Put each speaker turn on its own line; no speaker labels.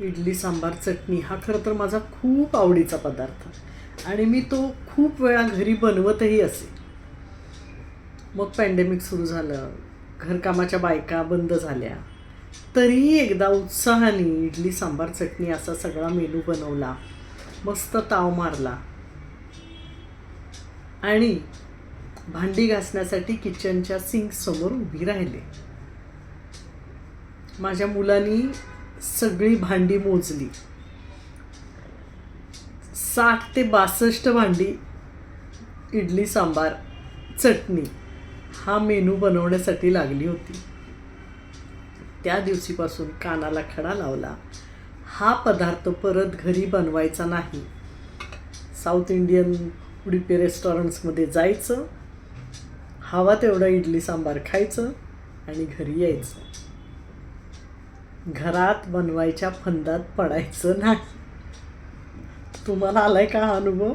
इडली सांबार चटणी हा खरं तर माझा खूप आवडीचा पदार्थ. आणि मी तो खूप वेळा घरी बनवतही असे. मग पॅन्डेमिक सुरू झालं घरकामाच्या बायका बंद झाल्या. तरीही एकदा उत्साहाने इडली सांबार चटणी असा सगळा मेनू बनवला. मस्त ताव मारला. आणि भांडी घासण्यासाठी किचनच्या सिंक समोर उभी राहिले. माझ्या मुलांनी सगळी भांडी मोजली. साठ ते बासष्ट भांडी इडली सांबार चटणी हा मेनू बनवण्यासाठी लागली होती. त्या दिवशीपासून कानाला खडा लावला. हा पदार्थ परत घरी बनवायचा नाही. साऊथ इंडियन उडीपी रेस्टॉरंट्समध्ये जायचं. हवा तेवढा इडली सांबार खायचं आणि घरी यायचं. घरात बनवायच्या फंदात पडायचं नाही. तुम्हाला आलाय का हा अनुभव?